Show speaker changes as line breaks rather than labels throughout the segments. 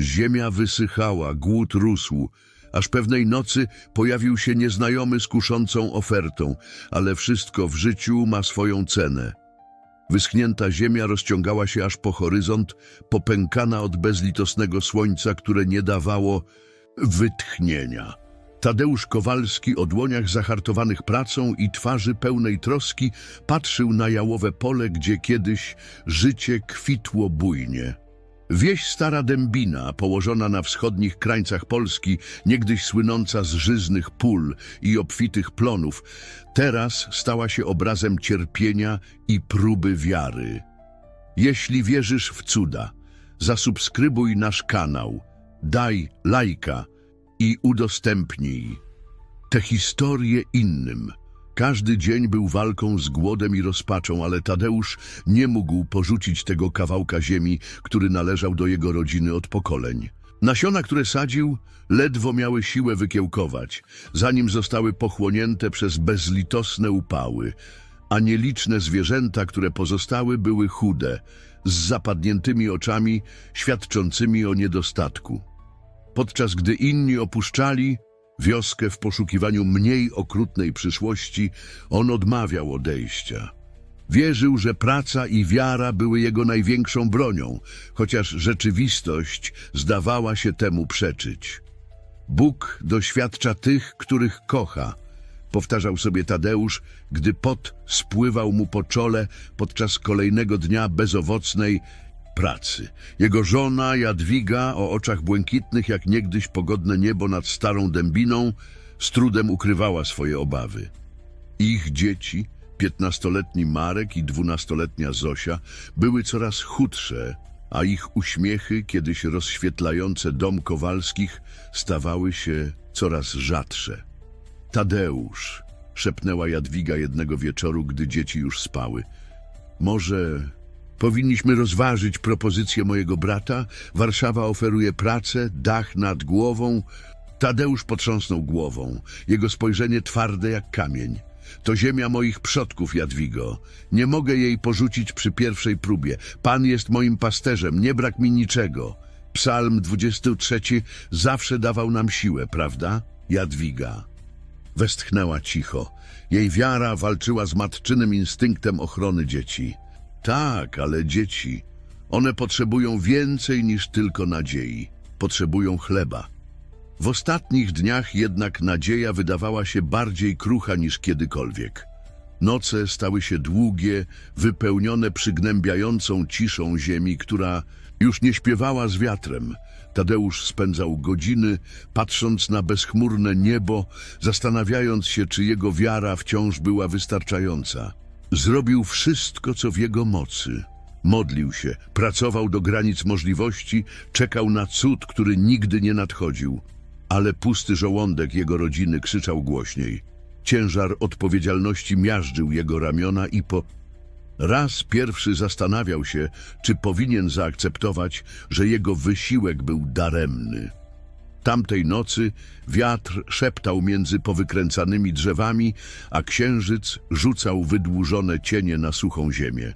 Ziemia wysychała, głód rósł, aż pewnej nocy pojawił się nieznajomy z kuszącą ofertą, ale wszystko w życiu ma swoją cenę. Wyschnięta ziemia rozciągała się aż po horyzont, popękana od bezlitosnego słońca, które nie dawało wytchnienia. Tadeusz Kowalski o dłoniach zahartowanych pracą i twarzy pełnej troski patrzył na jałowe pole, gdzie kiedyś życie kwitło bujnie. Wieś Stara Dębina, położona na wschodnich krańcach Polski, niegdyś słynąca z żyznych pól i obfitych plonów, teraz stała się obrazem cierpienia i próby wiary. Jeśli wierzysz w cuda, zasubskrybuj nasz kanał, daj lajka i udostępnij te historie innym. Każdy dzień był walką z głodem i rozpaczą, ale Tadeusz nie mógł porzucić tego kawałka ziemi, który należał do jego rodziny od pokoleń. Nasiona, które sadził, ledwo miały siłę wykiełkować, zanim zostały pochłonięte przez bezlitosne upały, a nieliczne zwierzęta, które pozostały, były chude, z zapadniętymi oczami, świadczącymi o niedostatku. Podczas gdy inni opuszczali wioskę w poszukiwaniu mniej okrutnej przyszłości, on odmawiał odejścia. Wierzył, że praca i wiara były jego największą bronią, chociaż rzeczywistość zdawała się temu przeczyć. Bóg doświadcza tych, których kocha, powtarzał sobie Tadeusz, gdy pot spływał mu po czole podczas kolejnego dnia bezowocnej pracy. Jego żona Jadwiga, o oczach błękitnych jak niegdyś pogodne niebo nad starą dębiną, z trudem ukrywała swoje obawy. Ich dzieci, piętnastoletni Marek i dwunastoletnia Zosia, były coraz chudsze, a ich uśmiechy, kiedyś rozświetlające dom Kowalskich, stawały się coraz rzadsze. Tadeusz, szepnęła Jadwiga jednego wieczoru, gdy dzieci już spały. Może powinniśmy rozważyć propozycję mojego brata? Warszawa oferuje pracę, dach nad głową. Tadeusz potrząsnął głową. Jego spojrzenie twarde jak kamień. To ziemia moich przodków, Jadwigo. Nie mogę jej porzucić przy pierwszej próbie. Pan jest moim pasterzem, nie brak mi niczego. Psalm 23 zawsze dawał nam siłę, prawda? Jadwiga. Westchnęła cicho. Jej wiara walczyła z matczynym instynktem ochrony dzieci. Tak, ale dzieci, one potrzebują więcej niż tylko nadziei. Potrzebują chleba. W ostatnich dniach jednak nadzieja wydawała się bardziej krucha niż kiedykolwiek. Noce stały się długie, wypełnione przygnębiającą ciszą ziemi, która już nie śpiewała z wiatrem. Tadeusz spędzał godziny, patrząc na bezchmurne niebo, zastanawiając się, czy jego wiara wciąż była wystarczająca. Zrobił wszystko, co w jego mocy. Modlił się, pracował do granic możliwości, czekał na cud, który nigdy nie nadchodził. Ale pusty żołądek jego rodziny krzyczał głośniej. Ciężar odpowiedzialności miażdżył jego ramiona i po... Raz pierwszy zastanawiał się, czy powinien zaakceptować, że jego wysiłek był daremny. Tamtej nocy wiatr szeptał między powykręcanymi drzewami, a księżyc rzucał wydłużone cienie na suchą ziemię.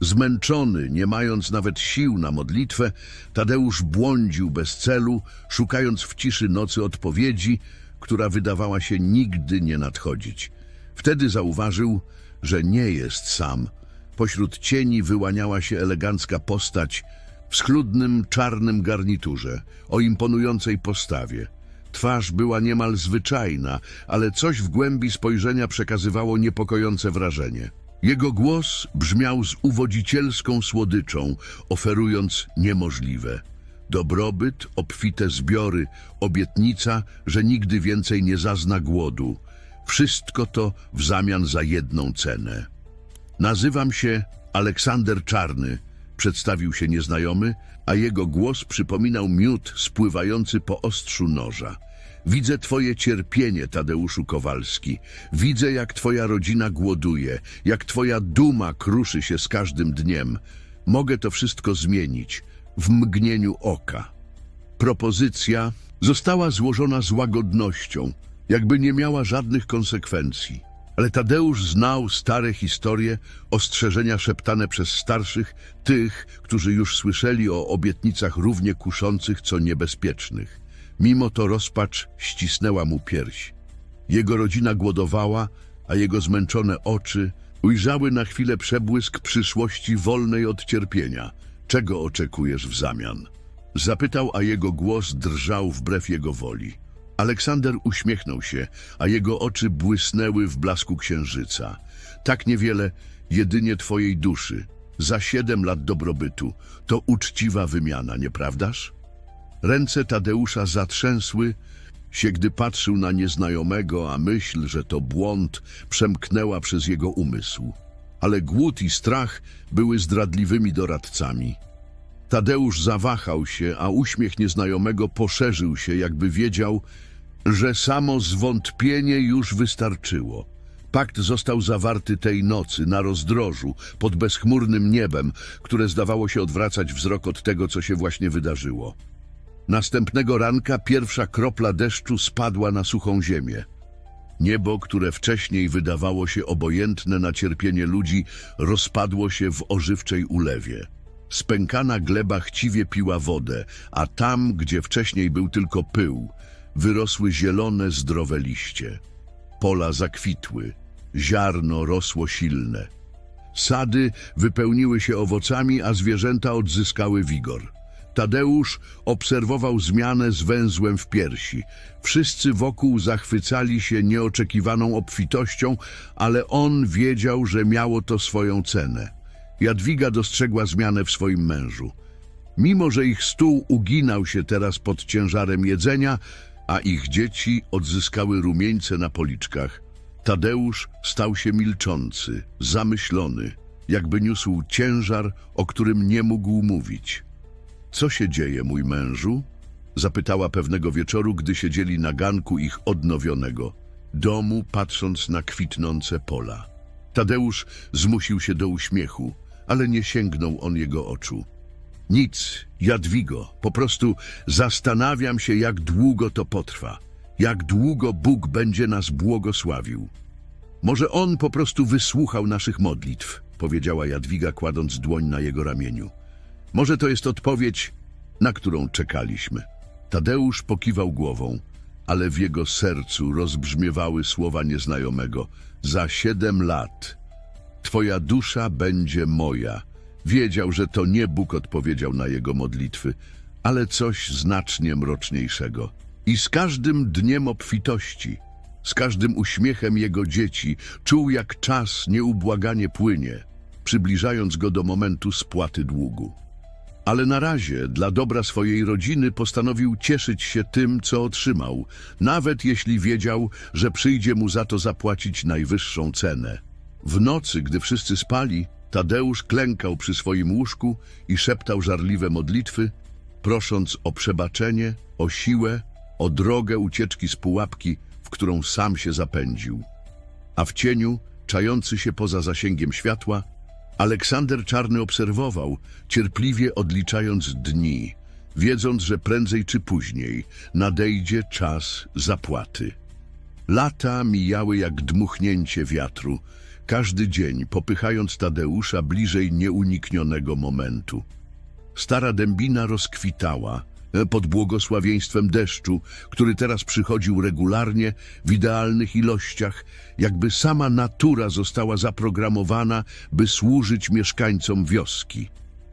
Zmęczony, nie mając nawet sił na modlitwę, Tadeusz błądził bez celu, szukając w ciszy nocy odpowiedzi, która wydawała się nigdy nie nadchodzić. Wtedy zauważył, że nie jest sam. Pośród cieni wyłaniała się elegancka postać w schludnym, czarnym garniturze, o imponującej postawie. Twarz była niemal zwyczajna, ale coś w głębi spojrzenia przekazywało niepokojące wrażenie. Jego głos brzmiał z uwodzicielską słodyczą, oferując niemożliwe. Dobrobyt, obfite zbiory, obietnica, że nigdy więcej nie zazna głodu. Wszystko to w zamian za jedną cenę. Nazywam się Aleksander Czarny, przedstawił się nieznajomy, a jego głos przypominał miód spływający po ostrzu noża. Widzę twoje cierpienie, Tadeuszu Kowalski. Widzę, jak twoja rodzina głoduje, jak twoja duma kruszy się z każdym dniem. Mogę to wszystko zmienić w mgnieniu oka. Propozycja została złożona z łagodnością, jakby nie miała żadnych konsekwencji. Ale Tadeusz znał stare historie, ostrzeżenia szeptane przez starszych, tych, którzy już słyszeli o obietnicach równie kuszących, co niebezpiecznych. Mimo to rozpacz ścisnęła mu pierś. Jego rodzina głodowała, a jego zmęczone oczy ujrzały na chwilę przebłysk przyszłości wolnej od cierpienia. Czego oczekujesz w zamian? Zapytał, a jego głos drżał wbrew jego woli. Aleksander uśmiechnął się, a jego oczy błysnęły w blasku księżyca. Tak niewiele, jedynie twojej duszy. Za siedem lat dobrobytu. To uczciwa wymiana, nieprawdaż? Ręce Tadeusza zatrzęsły się, gdy patrzył na nieznajomego, a myśl, że to błąd, przemknęła przez jego umysł. Ale głód i strach były zdradliwymi doradcami. Tadeusz zawahał się, a uśmiech nieznajomego poszerzył się, jakby wiedział, że samo zwątpienie już wystarczyło. Pakt został zawarty tej nocy na rozdrożu, pod bezchmurnym niebem, które zdawało się odwracać wzrok od tego, co się właśnie wydarzyło. Następnego ranka pierwsza kropla deszczu spadła na suchą ziemię. Niebo, które wcześniej wydawało się obojętne na cierpienie ludzi, rozpadło się w ożywczej ulewie. Spękana gleba chciwie piła wodę, a tam, gdzie wcześniej był tylko pył, wyrosły zielone, zdrowe liście. Pola zakwitły, ziarno rosło silne. Sady wypełniły się owocami, a zwierzęta odzyskały wigor. Tadeusz obserwował zmianę z węzłem w piersi. Wszyscy wokół zachwycali się nieoczekiwaną obfitością, ale on wiedział, że miało to swoją cenę. Jadwiga dostrzegła zmianę w swoim mężu. Mimo, że ich stół uginał się teraz pod ciężarem jedzenia, a ich dzieci odzyskały rumieńce na policzkach, Tadeusz stał się milczący, zamyślony, jakby niósł ciężar, o którym nie mógł mówić. Co się dzieje, mój mężu? Zapytała pewnego wieczoru, gdy siedzieli na ganku ich odnowionego domu, patrząc na kwitnące pola. Tadeusz zmusił się do uśmiechu, ale nie sięgnął on jego oczu. Nic, Jadwigo, po prostu zastanawiam się, jak długo to potrwa, jak długo Bóg będzie nas błogosławił. Może On po prostu wysłuchał naszych modlitw, powiedziała Jadwiga, kładąc dłoń na jego ramieniu. Może to jest odpowiedź, na którą czekaliśmy. Tadeusz pokiwał głową, ale w jego sercu rozbrzmiewały słowa nieznajomego. Za siedem lat twoja dusza będzie moja. Wiedział, że to nie Bóg odpowiedział na jego modlitwy, ale coś znacznie mroczniejszego. I z każdym dniem obfitości, z każdym uśmiechem jego dzieci, czuł jak czas nieubłaganie płynie, przybliżając go do momentu spłaty długu. Ale na razie, dla dobra swojej rodziny, postanowił cieszyć się tym, co otrzymał, nawet jeśli wiedział, że przyjdzie mu za to zapłacić najwyższą cenę. W nocy, gdy wszyscy spali, Tadeusz klękał przy swoim łóżku i szeptał żarliwe modlitwy, prosząc o przebaczenie, o siłę, o drogę ucieczki z pułapki, w którą sam się zapędził. A w cieniu, czający się poza zasięgiem światła, Aleksander Czarny obserwował, cierpliwie odliczając dni, wiedząc, że prędzej czy później nadejdzie czas zapłaty. Lata mijały jak dmuchnięcie wiatru, każdy dzień popychając Tadeusza bliżej nieuniknionego momentu. Stara dębina rozkwitała e, pod błogosławieństwem deszczu, który teraz przychodził regularnie w idealnych ilościach, jakby sama natura została zaprogramowana, by służyć mieszkańcom wioski.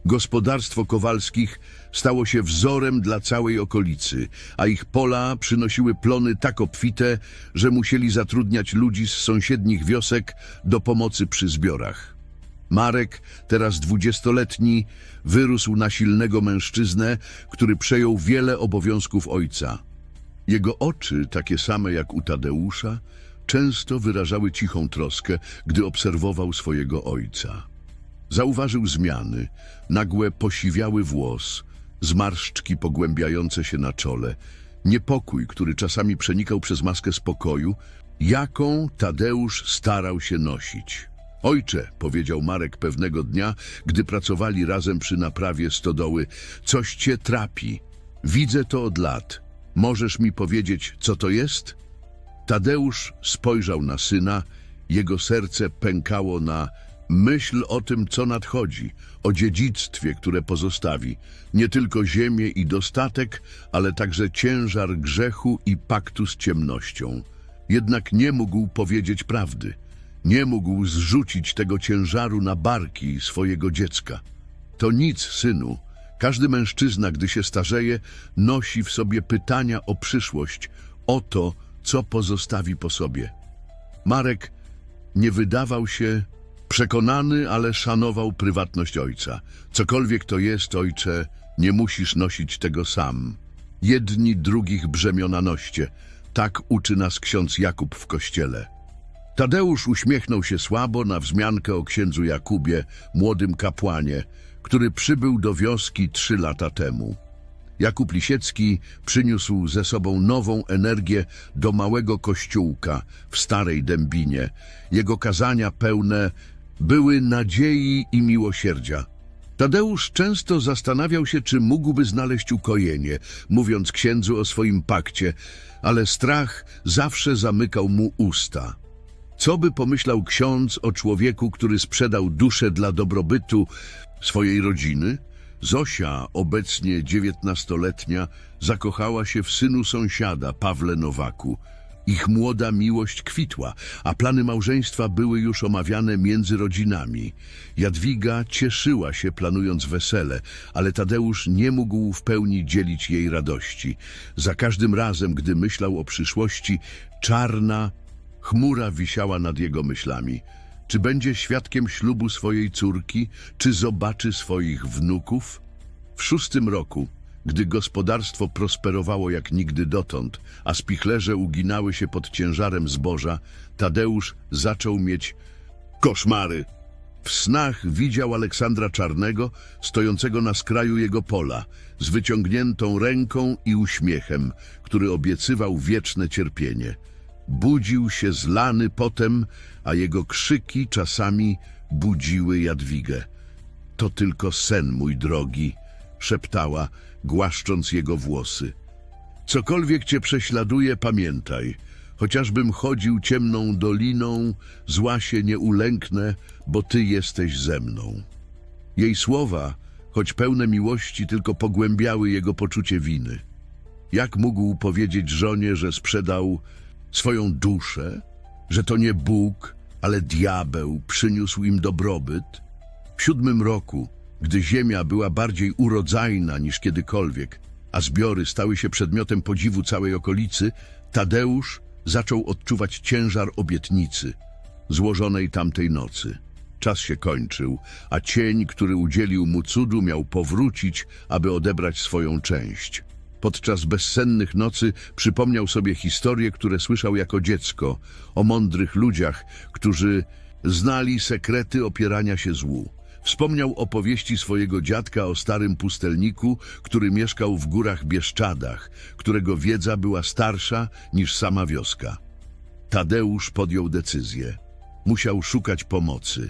Gospodarstwo Kowalskich stało się wzorem dla całej okolicy, a ich pola przynosiły plony tak obfite, że musieli zatrudniać ludzi z sąsiednich wiosek do pomocy przy zbiorach. Marek, teraz dwudziestoletni, wyrósł na silnego mężczyznę, który przejął wiele obowiązków ojca. Jego oczy, takie same jak u Tadeusza, często wyrażały cichą troskę, gdy obserwował swojego ojca. Zauważył zmiany, nagłe posiwiały włos, zmarszczki pogłębiające się na czole, niepokój, który czasami przenikał przez maskę spokoju, jaką Tadeusz starał się nosić. Ojcze, powiedział Marek pewnego dnia, gdy pracowali razem przy naprawie stodoły, coś cię trapi. Widzę to od lat. Możesz mi powiedzieć, co to jest? Tadeusz spojrzał na syna, Jego serce pękało na myśl o tym, co nadchodzi, o dziedzictwie, które pozostawi. Nie tylko ziemię i dostatek, ale także ciężar grzechu i paktu z ciemnością. Jednak nie mógł powiedzieć prawdy. Nie mógł zrzucić tego ciężaru na barki swojego dziecka. To nic, synu. Każdy mężczyzna, gdy się starzeje, nosi w sobie pytania o przyszłość, o to, co pozostawi po sobie. Marek nie wydawał się przekonany, ale szanował prywatność ojca. Cokolwiek to jest, ojcze, nie musisz nosić tego sam. Jedni drugich brzemiona noście. Tak uczy nas ksiądz Jakub w kościele. Tadeusz uśmiechnął się słabo na wzmiankę o księdzu Jakubie, młodym kapłanie, który przybył do wioski trzy lata temu. Jakub Lisiecki przyniósł ze sobą nową energię do małego kościółka w Starej Dębinie. Jego kazania pełne były nadziei i miłosierdzia. Tadeusz często zastanawiał się, czy mógłby znaleźć ukojenie, mówiąc księdzu o swoim pakcie, ale strach zawsze zamykał mu usta. Co by pomyślał ksiądz o człowieku, który sprzedał duszę dla dobrobytu swojej rodziny? Zosia, obecnie dziewiętnastoletnia, zakochała się w synu sąsiada, Pawle Nowaku. Ich młoda miłość kwitła, a plany małżeństwa były już omawiane między rodzinami. Jadwiga cieszyła się planując wesele, ale Tadeusz nie mógł w pełni dzielić jej radości. Za każdym razem, gdy myślał o przyszłości, czarna chmura wisiała nad jego myślami. Czy będzie świadkiem ślubu swojej córki, czy zobaczy swoich wnuków? W szóstym roku, gdy gospodarstwo prosperowało jak nigdy dotąd, a spichlerze uginały się pod ciężarem zboża, Tadeusz zaczął mieć koszmary. W snach widział Aleksandra Czarnego, stojącego na skraju jego pola, z wyciągniętą ręką i uśmiechem, który obiecywał wieczne cierpienie. Budził się zlany potem, a jego krzyki czasami budziły Jadwigę. To tylko sen, mój drogi, szeptała, głaszcząc jego włosy. Cokolwiek cię prześladuje, pamiętaj. Chociażbym chodził ciemną doliną, zła się nie ulęknę, bo ty jesteś ze mną. Jej słowa, choć pełne miłości, tylko pogłębiały jego poczucie winy. Jak mógł powiedzieć żonie, że sprzedał swoją duszę, że to nie Bóg, ale diabeł przyniósł im dobrobyt? W siódmym roku, gdy ziemia była bardziej urodzajna niż kiedykolwiek, a zbiory stały się przedmiotem podziwu całej okolicy, Tadeusz zaczął odczuwać ciężar obietnicy, złożonej tamtej nocy. Czas się kończył, a cień, który udzielił mu cudu, miał powrócić, aby odebrać swoją część. Podczas bezsennych nocy przypomniał sobie historie, które słyszał jako dziecko, o mądrych ludziach, którzy znali sekrety opierania się złu. Wspomniał opowieści swojego dziadka o starym pustelniku, który mieszkał w górach Bieszczadach, którego wiedza była starsza niż sama wioska. Tadeusz podjął decyzję. Musiał szukać pomocy.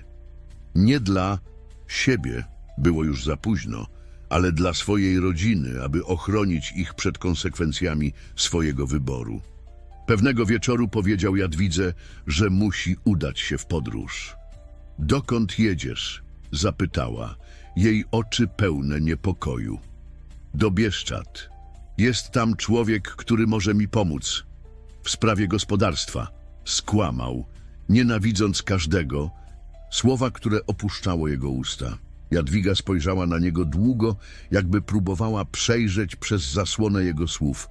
Nie dla siebie, było już za późno, ale dla swojej rodziny, aby ochronić ich przed konsekwencjami swojego wyboru. Pewnego wieczoru powiedział Jadwidze, że musi udać się w podróż. Dokąd jedziesz? Zapytała, jej oczy pełne niepokoju. Do Bieszczad. Jest tam człowiek, który może mi pomóc. W sprawie gospodarstwa. Skłamał, nienawidząc każdego, słowa, które opuszczało jego usta. Jadwiga spojrzała na niego długo, jakby próbowała przejrzeć przez zasłonę jego słów.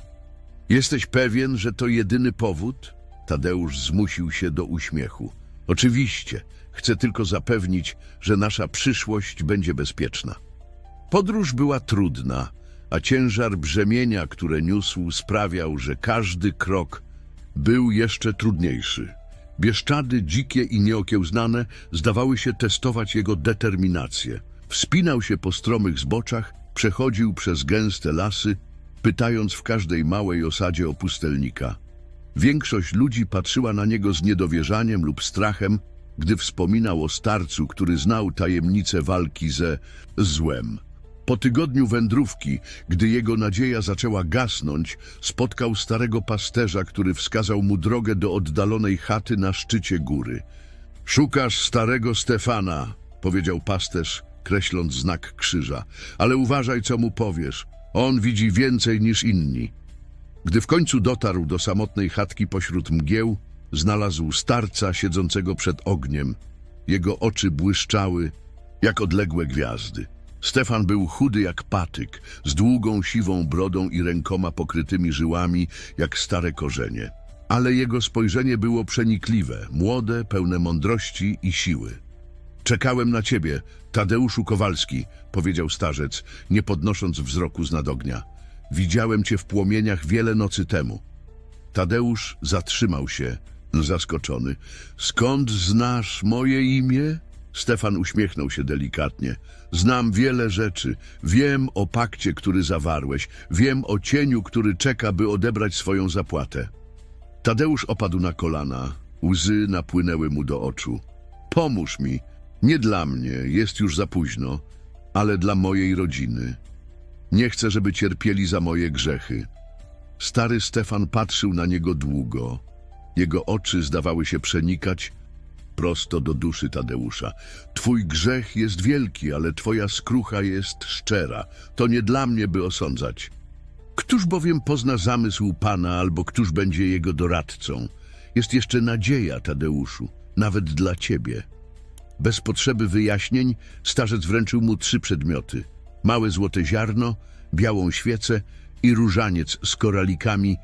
Jesteś pewien, że to jedyny powód? Tadeusz zmusił się do uśmiechu. Oczywiście, chcę tylko zapewnić, że nasza przyszłość będzie bezpieczna. Podróż była trudna, a ciężar brzemienia, które niósł, sprawiał, że każdy krok był jeszcze trudniejszy. Bieszczady, dzikie i nieokiełznane, zdawały się testować jego determinację. Wspinał się po stromych zboczach, przechodził przez gęste lasy, pytając w każdej małej osadzie o pustelnika. Większość ludzi patrzyła na niego z niedowierzaniem lub strachem, gdy wspominał o starcu, który znał tajemnicę walki ze złem. Po tygodniu wędrówki, gdy jego nadzieja zaczęła gasnąć, spotkał starego pasterza, który wskazał mu drogę do oddalonej chaty na szczycie góry. Szukasz starego Stefana, powiedział pasterz, kreśląc znak krzyża, ale uważaj, co mu powiesz. On widzi więcej niż inni. Gdy w końcu dotarł do samotnej chatki pośród mgieł, znalazł starca siedzącego przed ogniem. Jego oczy błyszczały jak odległe gwiazdy. Stefan był chudy jak patyk, z długą siwą brodą i rękoma pokrytymi żyłami jak stare korzenie. Ale jego spojrzenie było przenikliwe, młode, pełne mądrości i siły. Czekałem na ciebie, Tadeuszu Kowalski, powiedział starzec, nie podnosząc wzroku z nad ognia. Widziałem cię w płomieniach wiele nocy temu. Tadeusz zatrzymał się, zaskoczony. Skąd znasz moje imię? Stefan uśmiechnął się delikatnie. Znam wiele rzeczy. Wiem o pakcie, który zawarłeś. Wiem o cieniu, który czeka, by odebrać swoją zapłatę. Tadeusz opadł na kolana. Łzy napłynęły mu do oczu. Pomóż mi. Nie dla mnie, jest już za późno, ale dla mojej rodziny. Nie chcę, żeby cierpieli za moje grzechy. Stary Stefan patrzył na niego długo. Jego oczy zdawały się przenikać prosto do duszy Tadeusza. Twój grzech jest wielki, ale twoja skrucha jest szczera. To nie dla mnie, by osądzać. Któż bowiem pozna zamysł Pana, albo któż będzie jego doradcą? Jest jeszcze nadzieja, Tadeuszu, nawet dla ciebie. Bez potrzeby wyjaśnień starzec wręczył mu trzy przedmioty. Małe złote ziarno, białą świecę i różaniec z koralikami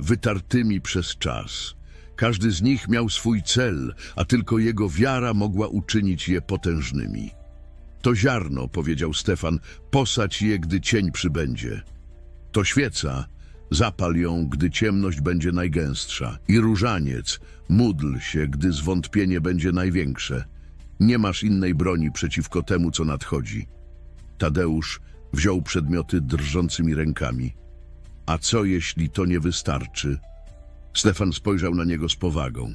wytartymi przez czas. Każdy z nich miał swój cel, a tylko jego wiara mogła uczynić je potężnymi. To ziarno, powiedział Stefan, posadź je, gdy cień przybędzie. To świeca, zapal ją, gdy ciemność będzie najgęstsza. I różaniec, módl się, gdy zwątpienie będzie największe. Nie masz innej broni przeciwko temu, co nadchodzi. Tadeusz wziął przedmioty drżącymi rękami. A co jeśli to nie wystarczy? Stefan spojrzał na niego z powagą.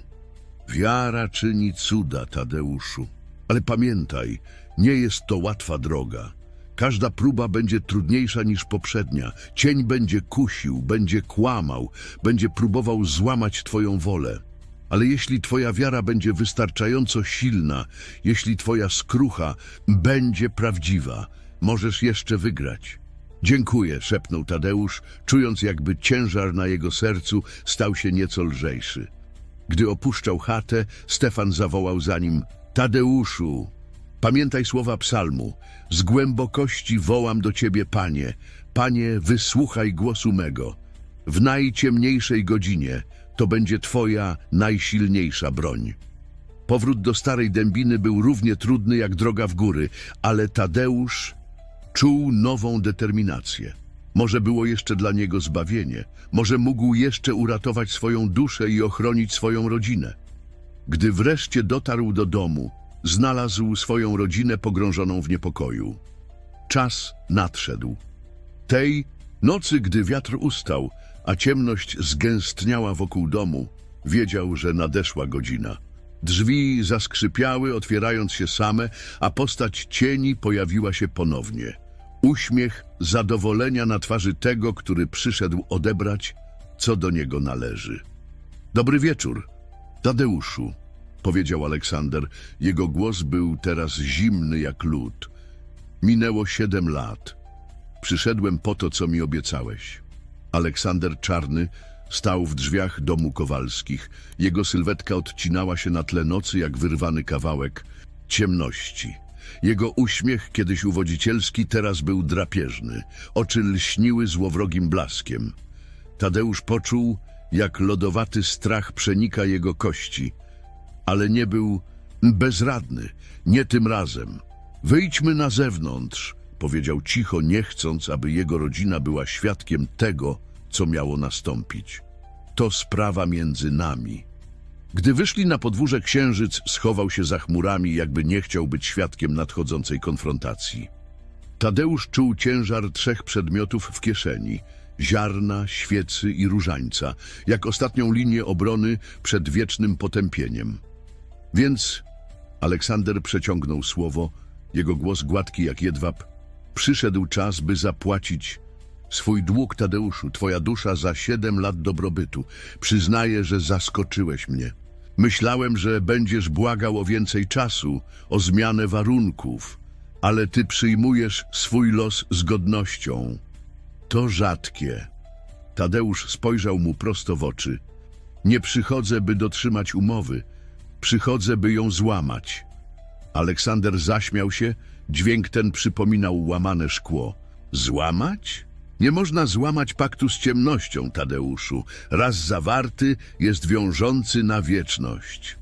Wiara czyni cuda, Tadeuszu. Ale pamiętaj, nie jest to łatwa droga. Każda próba będzie trudniejsza niż poprzednia. Cień będzie kusił, będzie kłamał, będzie próbował złamać twoją wolę. Ale jeśli twoja wiara będzie wystarczająco silna, jeśli twoja skrucha będzie prawdziwa, możesz jeszcze wygrać. Dziękuję, szepnął Tadeusz, czując jakby ciężar na jego sercu stał się nieco lżejszy. Gdy opuszczał chatę, Stefan zawołał za nim Tadeuszu, pamiętaj słowa psalmu. Z głębokości wołam do ciebie, Panie. Panie, wysłuchaj głosu mego. W najciemniejszej godzinie to będzie twoja najsilniejsza broń. Powrót do starej dębiny był równie trudny jak droga w góry, ale Tadeusz czuł nową determinację. Może było jeszcze dla niego zbawienie, może mógł jeszcze uratować swoją duszę i ochronić swoją rodzinę. Gdy wreszcie dotarł do domu, znalazł swoją rodzinę pogrążoną w niepokoju. Czas nadszedł. Tej nocy, gdy wiatr ustał, a ciemność zgęstniała wokół domu, wiedział, że nadeszła godzina. Drzwi zaskrzypiały, otwierając się same, a postać cieni pojawiła się ponownie. Uśmiech zadowolenia na twarzy tego, który przyszedł odebrać, co do niego należy. Dobry wieczór, Tadeuszu, powiedział Aleksander. Jego głos był teraz zimny jak lód. Minęło siedem lat. Przyszedłem po to, co mi obiecałeś. Aleksander Czarny stał w drzwiach domu Kowalskich. Jego sylwetka odcinała się na tle nocy jak wyrwany kawałek ciemności. Jego uśmiech, kiedyś uwodzicielski, teraz był drapieżny. Oczy lśniły złowrogim blaskiem. Tadeusz poczuł, jak lodowaty strach przenika jego kości, ale nie był bezradny, nie tym razem. Wyjdźmy na zewnątrz, powiedział cicho, nie chcąc, aby jego rodzina była świadkiem tego, co miało nastąpić. To sprawa między nami. Gdy wyszli na podwórze, księżyc schował się za chmurami, jakby nie chciał być świadkiem nadchodzącej konfrontacji. Tadeusz czuł ciężar trzech przedmiotów w kieszeni ziarna, świecy i różańca, jak ostatnią linię obrony przed wiecznym potępieniem. Więc Aleksander przeciągnął słowo, jego głos gładki jak jedwab. Przyszedł czas, by zapłacić swój dług, Tadeuszu, twoja dusza za siedem lat dobrobytu. Przyznaję, że zaskoczyłeś mnie. Myślałem, że będziesz błagał o więcej czasu, o zmianę warunków, ale ty przyjmujesz swój los z godnością. To rzadkie. Tadeusz spojrzał mu prosto w oczy. Nie przychodzę, by dotrzymać umowy. Przychodzę, by ją złamać. Aleksander zaśmiał się, dźwięk ten przypominał łamane szkło. Złamać? Nie można złamać paktu z ciemnością, Tadeuszu. Raz zawarty jest wiążący na wieczność.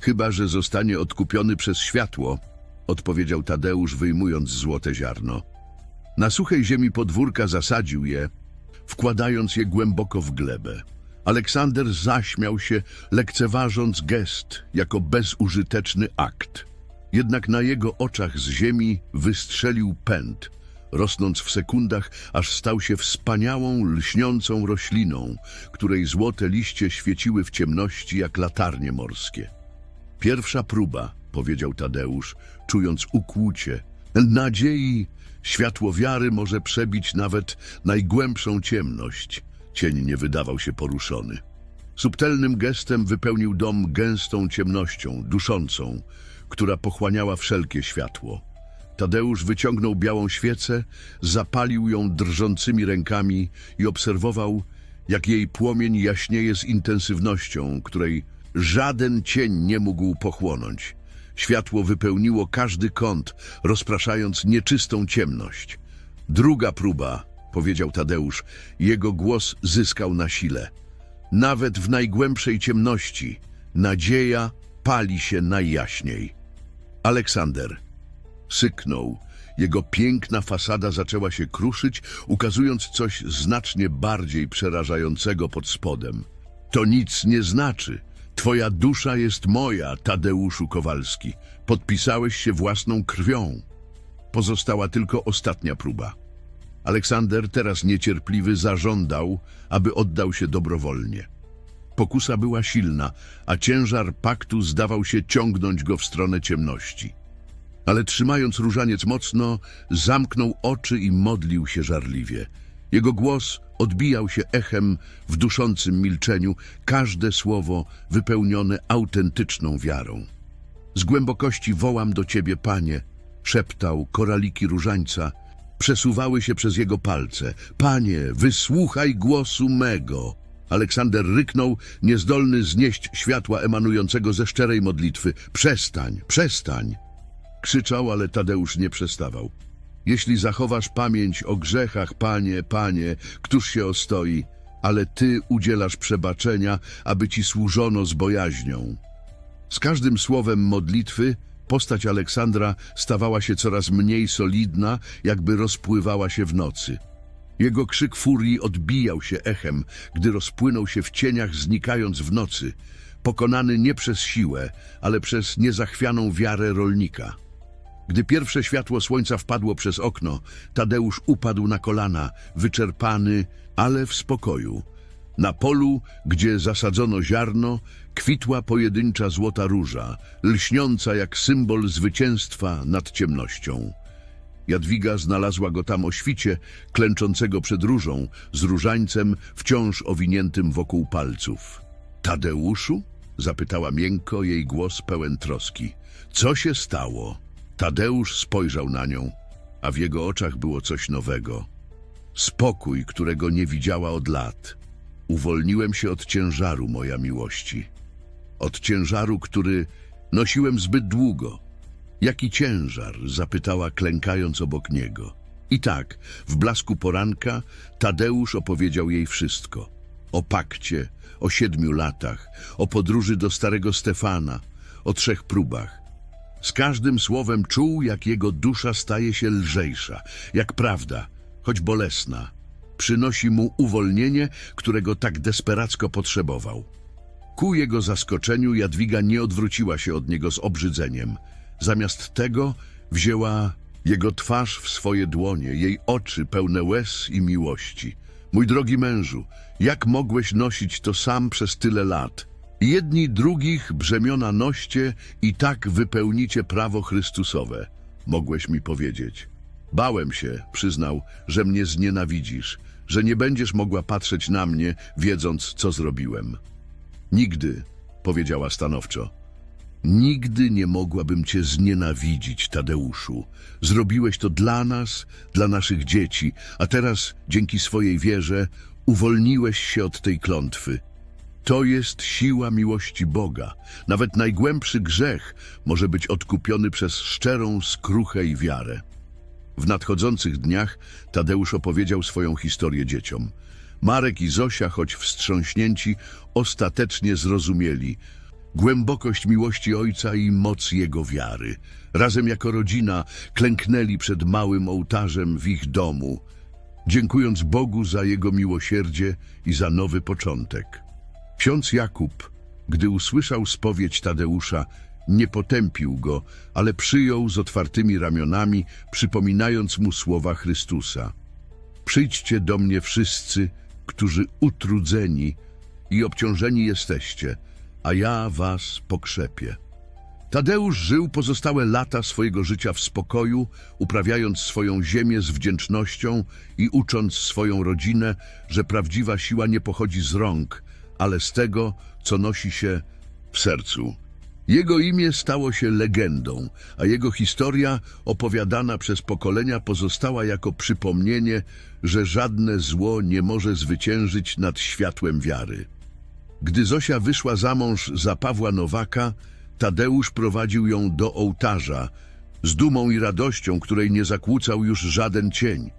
Chyba, że zostanie odkupiony przez światło, odpowiedział Tadeusz, wyjmując złote ziarno. Na suchej ziemi podwórka zasadził je, wkładając je głęboko w glebę. Aleksander zaśmiał się, lekceważąc gest jako bezużyteczny akt. Jednak na jego oczach z ziemi wystrzelił pęd, rosnąc w sekundach, aż stał się wspaniałą, lśniącą rośliną, której złote liście świeciły w ciemności jak latarnie morskie. Pierwsza próba, powiedział Tadeusz, czując ukłucie. Nadziei, światło wiary może przebić nawet najgłębszą ciemność. Cień nie wydawał się poruszony. Subtelnym gestem wypełnił dom gęstą ciemnością, duszącą, która pochłaniała wszelkie światło. Tadeusz wyciągnął białą świecę, zapalił ją drżącymi rękami i obserwował, jak jej płomień jaśnieje z intensywnością, której żaden cień nie mógł pochłonąć. Światło wypełniło każdy kąt, rozpraszając nieczystą ciemność. Druga próba, powiedział Tadeusz, jego głos zyskał na sile. Nawet w najgłębszej ciemności nadzieja pali się najjaśniej. Aleksander syknął. Jego piękna fasada zaczęła się kruszyć, ukazując coś znacznie bardziej przerażającego pod spodem. To nic nie znaczy. Twoja dusza jest moja, Tadeuszu Kowalski. Podpisałeś się własną krwią. Pozostała tylko ostatnia próba. Aleksander, teraz niecierpliwy, zażądał, aby oddał się dobrowolnie. Pokusa była silna, a ciężar paktu zdawał się ciągnąć go w stronę ciemności. Ale trzymając różaniec mocno, zamknął oczy i modlił się żarliwie. Jego głos odbijał się echem w duszącym milczeniu, każde słowo wypełnione autentyczną wiarą. Z głębokości wołam do ciebie, panie, szeptał koraliki różańca, przesuwały się przez jego palce. Panie, wysłuchaj głosu mego. Aleksander ryknął, niezdolny znieść światła emanującego ze szczerej modlitwy. Przestań, przestań. Krzyczał, ale Tadeusz nie przestawał. Jeśli zachowasz pamięć o grzechach, panie, panie, któż się ostoi? Ale ty udzielasz przebaczenia, aby ci służono z bojaźnią. Z każdym słowem modlitwy postać Aleksandra stawała się coraz mniej solidna, jakby rozpływała się w nocy. Jego krzyk furii odbijał się echem, gdy rozpłynął się w cieniach, znikając w nocy, pokonany nie przez siłę, ale przez niezachwianą wiarę rolnika. Gdy pierwsze światło słońca wpadło przez okno, Tadeusz upadł na kolana, wyczerpany, ale w spokoju. Na polu, gdzie zasadzono ziarno, kwitła pojedyncza złota róża, lśniąca jak symbol zwycięstwa nad ciemnością. Jadwiga znalazła go tam o świcie, klęczącego przed różą, z różańcem wciąż owiniętym wokół palców. Tadeuszu? zapytała miękko, jej głos pełen troski. Co się stało? Tadeusz spojrzał na nią, a w jego oczach było coś nowego. Spokój, którego nie widziała od lat. Uwolniłem się od ciężaru, moja miłości. Od ciężaru, który nosiłem zbyt długo. Jaki ciężar? zapytała, klękając obok niego. I tak, w blasku poranka, Tadeusz opowiedział jej wszystko. O pakcie, o siedmiu latach, o podróży do starego Stefana, o trzech próbach. Z każdym słowem czuł, jak jego dusza staje się lżejsza, jak prawda, choć bolesna. Przynosi mu uwolnienie, którego tak desperacko potrzebował. Ku jego zaskoczeniu Jadwiga nie odwróciła się od niego z obrzydzeniem. Zamiast tego wzięła jego twarz w swoje dłonie, jej oczy pełne łez i miłości. Mój drogi mężu, jak mogłeś nosić to sam przez tyle lat? Jedni drugich brzemiona noście i tak wypełnicie prawo Chrystusowe, mogłeś mi powiedzieć. Bałem się, przyznał, że mnie znienawidzisz, że nie będziesz mogła patrzeć na mnie, wiedząc, co zrobiłem. Nigdy, powiedziała stanowczo. Nigdy nie mogłabym cię znienawidzić, Tadeuszu. Zrobiłeś to dla nas, dla naszych dzieci, a teraz, dzięki swojej wierze, uwolniłeś się od tej klątwy. To jest siła miłości Boga. Nawet najgłębszy grzech może być odkupiony przez szczerą skruchę i wiarę. W nadchodzących dniach Tadeusz opowiedział swoją historię dzieciom. Marek i Zosia, choć wstrząśnięci, ostatecznie zrozumieli głębokość miłości ojca i moc jego wiary. Razem jako rodzina klęknęli przed małym ołtarzem w ich domu, dziękując Bogu za jego miłosierdzie i za nowy początek. Ksiądz Jakub, gdy usłyszał spowiedź Tadeusza, nie potępił go, ale przyjął z otwartymi ramionami, przypominając mu słowa Chrystusa. Przyjdźcie do mnie wszyscy, którzy utrudzeni i obciążeni jesteście, a ja was pokrzepię. Tadeusz żył pozostałe lata swojego życia w spokoju, uprawiając swoją ziemię z wdzięcznością i ucząc swoją rodzinę, że prawdziwa siła nie pochodzi z rąk, ale z tego, co nosi się w sercu. Jego imię stało się legendą, a jego historia, opowiadana przez pokolenia, pozostała jako przypomnienie, że żadne zło nie może zwyciężyć nad światłem wiary. Gdy Zosia wyszła za mąż za Pawła Nowaka, Tadeusz prowadził ją do ołtarza z dumą i radością, której nie zakłócał już żaden cień.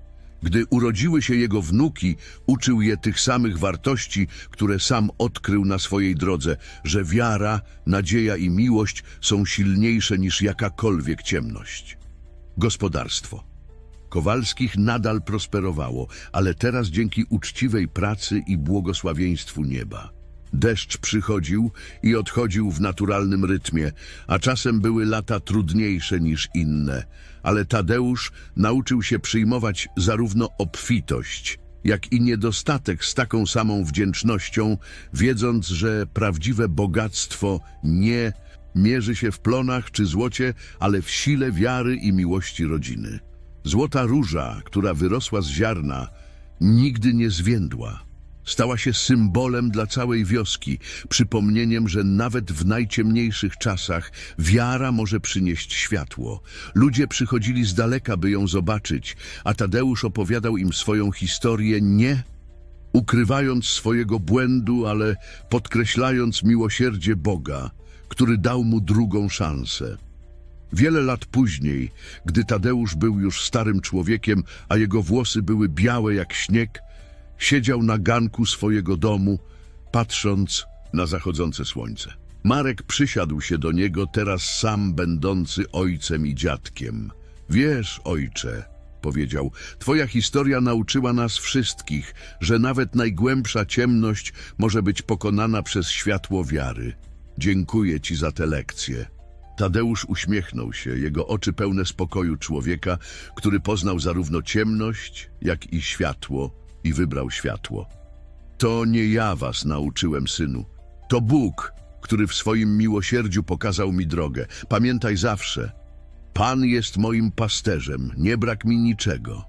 Gdy urodziły się jego wnuki, uczył je tych samych wartości, które sam odkrył na swojej drodze, że wiara, nadzieja i miłość są silniejsze niż jakakolwiek ciemność. Gospodarstwo. Kowalskich nadal prosperowało, ale teraz dzięki uczciwej pracy i błogosławieństwu nieba. Deszcz przychodził i odchodził w naturalnym rytmie, a czasem były lata trudniejsze niż inne. Ale Tadeusz nauczył się przyjmować zarówno obfitość, jak i niedostatek z taką samą wdzięcznością, wiedząc, że prawdziwe bogactwo nie mierzy się w plonach czy złocie, ale w sile wiary i miłości rodziny. Złota róża, która wyrosła z ziarna, nigdy nie zwiędła. Stała się symbolem dla całej wioski, przypomnieniem, że nawet w najciemniejszych czasach wiara może przynieść światło. Ludzie przychodzili z daleka, by ją zobaczyć, a Tadeusz opowiadał im swoją historię nie ukrywając swojego błędu, ale podkreślając miłosierdzie Boga, który dał mu drugą szansę. Wiele lat później, gdy Tadeusz był już starym człowiekiem, a jego włosy były białe jak śnieg, Siedział na ganku swojego domu, patrząc na zachodzące słońce. Marek przysiadł się do niego, teraz sam będący ojcem i dziadkiem. Wiesz, ojcze, powiedział, twoja historia nauczyła nas wszystkich, że nawet najgłębsza ciemność może być pokonana przez światło wiary. Dziękuję ci za tę lekcję. Tadeusz uśmiechnął się, jego oczy pełne spokoju człowieka, który poznał zarówno ciemność, jak i światło i wybrał światło. To nie ja was nauczyłem, synu. To Bóg, który w swoim miłosierdziu pokazał mi drogę. Pamiętaj zawsze, Pan jest moim pasterzem, nie brak mi niczego.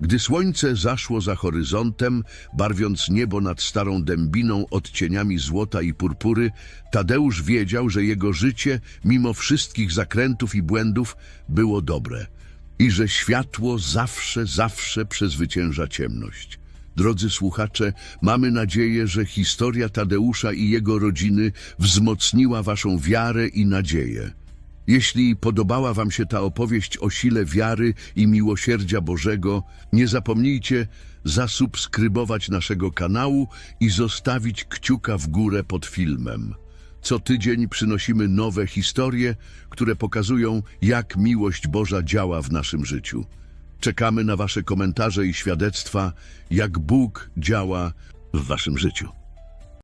Gdy słońce zaszło za horyzontem, barwiąc niebo nad starą dębiną odcieniami złota i purpury, Tadeusz wiedział, że jego życie, mimo wszystkich zakrętów i błędów, było dobre i że światło zawsze, zawsze przezwycięża ciemność. Drodzy słuchacze, mamy nadzieję, że historia Tadeusza i jego rodziny wzmocniła waszą wiarę i nadzieję. Jeśli podobała wam się ta opowieść o sile wiary i miłosierdzia Bożego, nie zapomnijcie zasubskrybować naszego kanału i zostawić kciuka w górę pod filmem. Co tydzień przynosimy nowe historie, które pokazują, jak miłość Boża działa w naszym życiu. Czekamy na Wasze komentarze i świadectwa, jak Bóg działa w Waszym życiu.